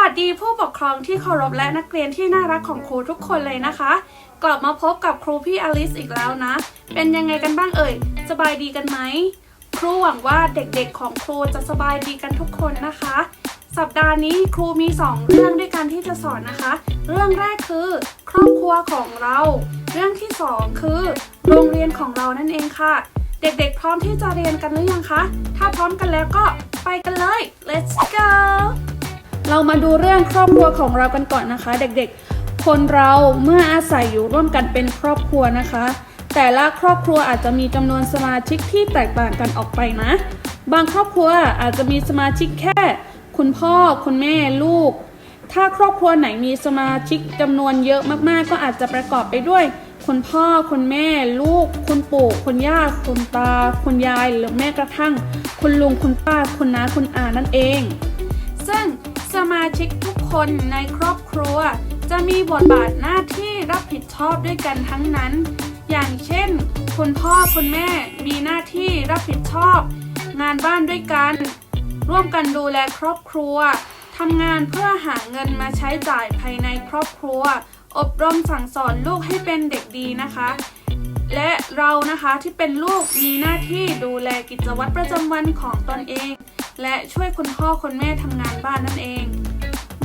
วัสดีผู้ปกครองที่เคารพและนักเรียนที่น่ารักของครูทุกคนเลยนะคะ กลับมาพบกับครูพี่อลิสอีกแล้วนะ เป็นยังไงกันบ้างเอ่ย สบายดีกันไหม ครูหวังว่าเด็กๆของครูจะสบายดีกันทุกคนนะคะ สัปดาห์นี้ครูมี 2 เรื่องด้วยกันที่จะสอนนะคะ เรื่องแรกคือ ครอบครัวของเรา เรื่องที่ 2 คือ โรงเรียนของเรานั่นเองค่ะ เด็กๆ พร้อมที่จะเรียนกันหรือยังคะ ถ้าพร้อมกันแล้วก็ไปกันเลย let's go เรามาดูเรื่องครอบครัวของเรากันก่อนนะคะ เด็กๆ คนเราเมื่ออาศัยอยู่ร่วมกันเป็นครอบครัวนะคะ แต่ละครอบครัวอาจจะมีจำนวนสมาชิกที่แตกต่างกันออกไปนะ บางครอบครัวอาจจะมีสมาชิกแค่ คุณพ่อ คุณแม่ลูก ถ้าครอบครัวไหนมีสมาชิกจำนวนเยอะมากๆ ก็อาจจะประกอบไปด้วย คุณพ่อ คุณแม่ ลูก คุณปู่ คุณย่า คุณตา คุณยาย หรือแม้กระทั่ง คุณลุง คุณป้า คุณน้า คุณอานั่นเอง ซึ่ง มาชิกทุกคนในครอบครัว จะมีบทบาทหน้าที่รับผิดชอบด้วยกันทั้งนั้น อย่างเช่น คุณพ่อคุณแม่มีหน้าที่รับผิดชอบ งานบ้านด้วยกัน ร่วมกันดูแลครอบครัวทำงานเพื่อหาเงินมาใช้จ่ายภายในครอบครัว อบรมสั่งสอนลูกให้เป็นเด็กดีนะคะ และเรานะคะที่เป็นลูกมีหน้าที่ดูแลกิจวัตรประจำวันของตนเอง และช่วยคุณพ่อคุณแม่ทำงานบ้านนั่นเอง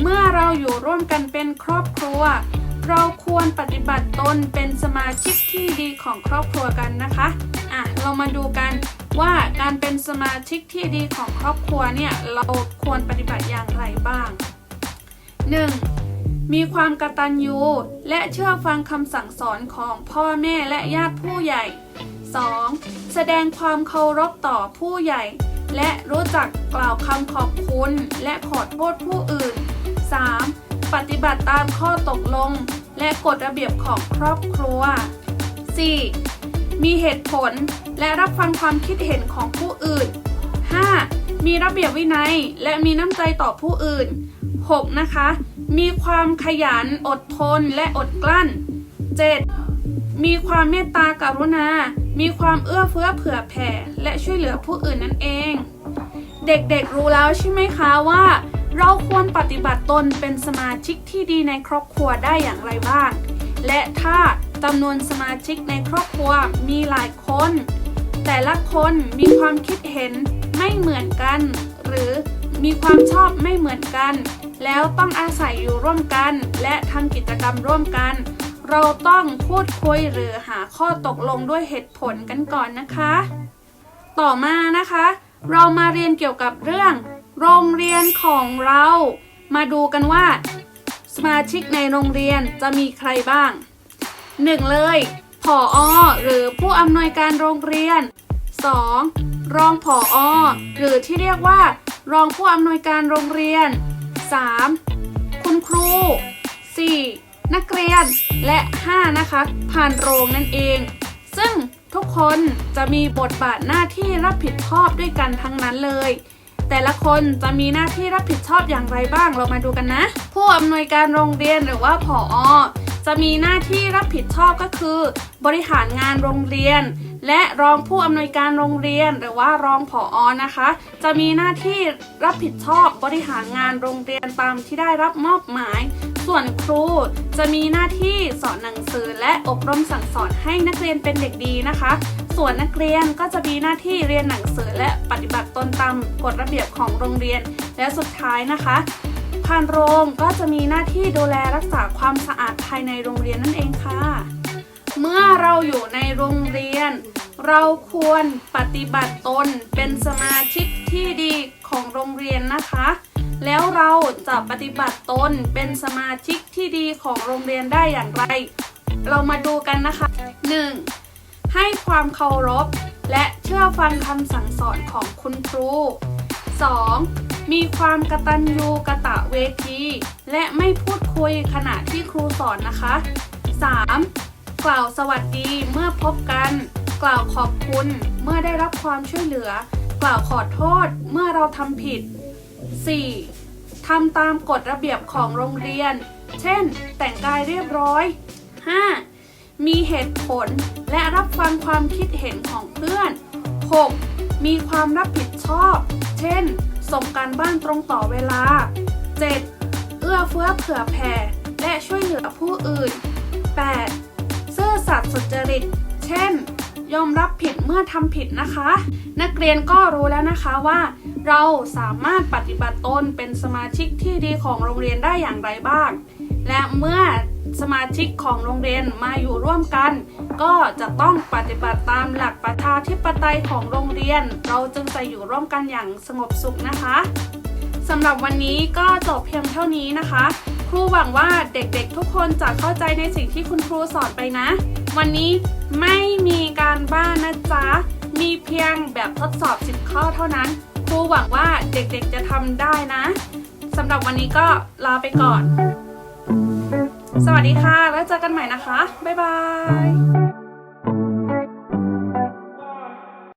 เมื่อเราอยู่ร่วมกันเป็นครอบครัว เราควรปฏิบัติตนเป็นสมาชิกที่ดีของครอบครัวกันนะคะอะเรามาดูกันว่าการเป็นสมาชิกที่ดีของครอบครัวเนี่ยเราควรปฏิบัติอย่างไรบ้าง 1. มีความกตัญญูและเชื่อฟังคำสั่งสอนของพ่อแม่และญาติผู้ใหญ่ 2. แสดงความเคารพต่อผู้ใหญ่ และรู้จักกล่าวคำขอบคุณและขอโทษผู้อื่น 3. ปฏิบัติตามข้อตกลง และกฎระเบียบของครอบครัว 4. มีเหตุผลและรับฟังความคิดเห็นของผู้อื่น 5. มีระเบียบวินัยและมีน้ำใจต่อผู้อื่น 6. นะคะ มีความขยันอดทนและอดกลั้น 7. มีความเมตตากรุณา มีความเอื้อเฟื้อเผื่อแผ่ และช่วยเหลือผู้อื่นนั่นเอง เด็กๆรู้แล้วใช่ไหมคะว่า เราควรปฏิบัติตนเป็นสมาชิกที่ดีในครอบครัวได้อย่างไรบ้าง และถ้าจำนวนสมาชิกในครอบครัวมีหลายคน แต่ละคนมีความคิดเห็นไม่เหมือนกัน หรือมีความชอบไม่เหมือนกัน แล้วต้องอาศัยอยู่ร่วมกัน และทำกิจกรรมร่วมกัน เราต้องพูดคุยหรือหาข้อตกลงด้วยเหตุผลกันก่อนนะคะ ต่อมานะคะ เรามาเรียนเกี่ยวกับเรื่อง โรงเรียนของเรา มาดูกันว่า สมาชิกในโรงเรียนจะมีใครบ้าง 1. เลยผออหรือผู้อำนวยการโรงเรียน 2. รองผออหรือที่เรียกว่า รองผู้อำนวยการโรงเรียน 3. คุณครู 4. นักเรียนและ 5. นะคะ ผ่านโรงนั่นเอง ซึ่งทุกคนจะมีบทบาทหน้าที่รับผิดชอบด้วยกันทั้งนั้นเลย แต่ละคนจะมีหน้าที่รับผิดชอบอย่างไรบ้างเรามาดูกันนะ ผู้อำนวยการโรงเรียนหรือว่าผออจะมีหน้าที่รับผิดชอบก็คือ บริหารงานโรงเรียน และรองผู้อำนวยการโรงเรียนหรือว่ารองผออนะคะ จะมีหน้าที่รับผิดชอบบริหารงานโรงเรียนตามที่ได้รับมอบหมาย ส่วนครูจะมีหน้าที่สอนหนังสือและอบรมสั่งสอนให้นักเรียนเป็นเด็กดีนะคะ ส่วนนักเรียนก็จะมีหน้าที่เรียนหนังสือและปฏิบัติตนตามกฎระเบียบของโรงเรียน และสุดท้ายนะคะพานโรงก็จะมีหน้าที่ดูแลรักษาความสะอาดภายในโรงเรียนนั่นเองค่ะ เมื่อเราอยู่ในโรงเรียน เราควรปฏิบัติตนเป็นสมาชิกที่ดีของโรงเรียนนะคะ แล้วเราจะปฏิบัติตนเป็นสมาชิกที่ดีของโรงเรียนได้อย่างไร เรามาดูกันนะคะ 1. ให้ความเคารพ และเชื่อฟังคำสั่งสอนของคุณครู 2. มีความกระตัญญูกระตะเวที และไม่พูดคุยขณะที่ครูสอนนะคะ 3. กล่าวสวัสดีเมื่อพบกัน กล่าวขอบคุณเมื่อได้รับความช่วยเหลือ กล่าวขอโทษเมื่อเราทำผิด 4. ทำตามกฎระเบียบของโรงเรียน เช่น แต่งกายเรียบร้อย 5. มีเหตุผลและรับฟังความคิดเห็นของเพื่อน 6. มีความรับผิดชอบ เช่น ส่งการบ้านตรงต่อเวลา 7. อื้อเฟื้อเผื่อแผ่ และช่วยเหลือผู้อื่น 8. ซื่อสัตย์สุจริต เช่น ยอมรับผิดเมื่อทำผิดนะคะ นักเรียนก็รู้แล้วนะคะว่า เราสามารถปฏิบัติตนเป็นสมาชิกที่ดีของโรงเรียนได้อย่างไรบ้าง และเมื่อสมาชิกของโรงเรียนมาอยู่ร่วมกัน ก็จะต้องปฏิบัติตามหลักประชาธิปไตยของโรงเรียน เราจึงจะอยู่ร่วมกันอย่างสงบสุขนะคะสำหรับวันนี้ก็จบเพียงเท่านี้นะคะ ครูหวังว่าเด็กๆทุกคนจะเข้าใจในสิ่งที่คุณครูสอนไปนะ วันนี้ไม่มีการบ้านนะจ๊ะ มีเพียงแบบทดสอบ 10 ข้อเท่านั้น ครูหวังว่าเด็กๆจะทำได้นะสำหรับวันนี้ก็ลาไปก่อน สวัสดีค่ะ แล้วเจอกันใหม่นะคะ บ๊ายบาย